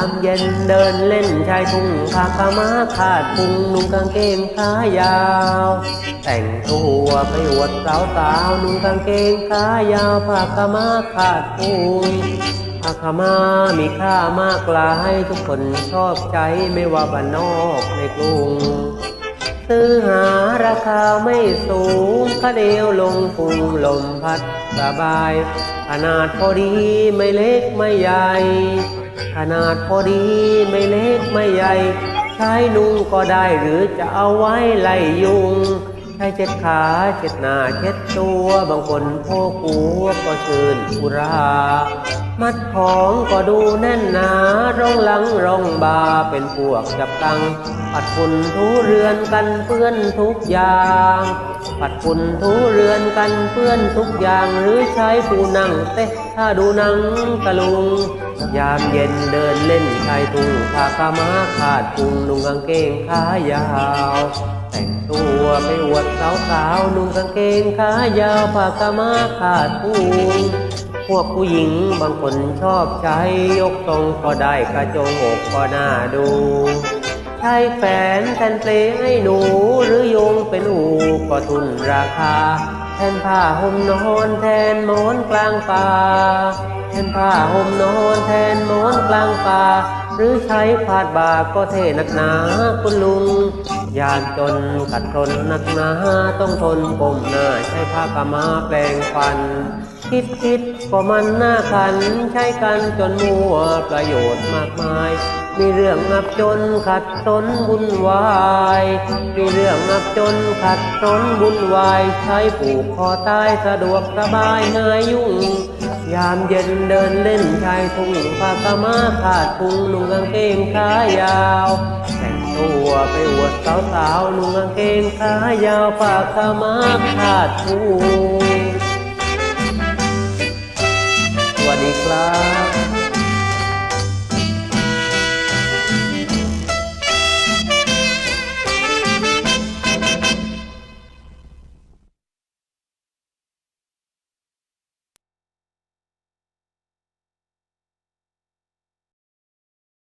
ามเย็นเดินเล่นชายทุ่งพาขมาขาดพุงนุ่งกางเกงขายาว แต่งตัวไปอวดสาวสาวนุ่งกางเกงขายาวผ้าขมาขาดพุงผ้าขาวมามีค่ามากลายทุกคนชอบใจไม่ว่าบ้านนอกในกรุงซื้อหาราคาไม่สูงคะเดียวลงพุงลมพัดสบาย ขนาดพอดีไม่เล็กไม่ใหญ่ ขนาดพอดีไม่เล็กไม่ใหญ่ ใช้นุ่งก็ได้หรือจะเอาไว้ไล่ยุง ใช้เช็ดขาเช็ดหน้าเช็ดตัว บางคนโพกหัวก็ชื่นอุรา มัดของก็ดูแน่นหนาร่องหลังร่องบาเป็นพวกจับตัง ปัดฝุ่นทูเรือนกันเปื้อนทุกอย่าง ปัดฝุ่นทูเรือนกันเปื้อนทุกอย่างหรือใช้ผู้นั่งเตะถ้าดูหนังตะลุง ยามเย็นเดินเล่นชายทุ่งผ้าขามาขาดพุงนุ่งกางเกงขายาว แต่งตัวไปอวดสาวสาวๆนุ่งกางเกงขายาวผ้าขามาขาดพุง พวกผู้หญิงบางคนชอบใช้ยกทรงก็ได้กระโจงอกก็น่าดู ใช้แฟนแทนเปลให้หนู หรือโยงเป็นอูก็ทุนราคา แทนผ้าห่มนอนแทนหมอนกลางป่าแทนผ้าห่มนอนแทนหมอนกลางป่า หรือใช้พาดบาก็เท่นักหนาคุณลุง ยานจนขัดทนนักหนาต้องทนก้มหน้าใช้ผ้ากามาแปลงฟัน คิดคิดก็มันหน้าขัน ใช้กันจนมัวประโยชน์มากมาย มีเรื่องอับจนขัดสนวุ่นวาย มีเรื่องอับจนขัดสนวุ่นวาย ใช้ผูกคอตายสะดวกสบายหายยุ่ง ยามเย็นเดินเล่นชายทุ่งผ้ากมาขาดพุงนุ่งกางเกงขายาว แต่งตัวไปอวดสาวสาวๆนุ่งกางเกงขายาวผ้ากมาขาดพุงสวัสดีครับ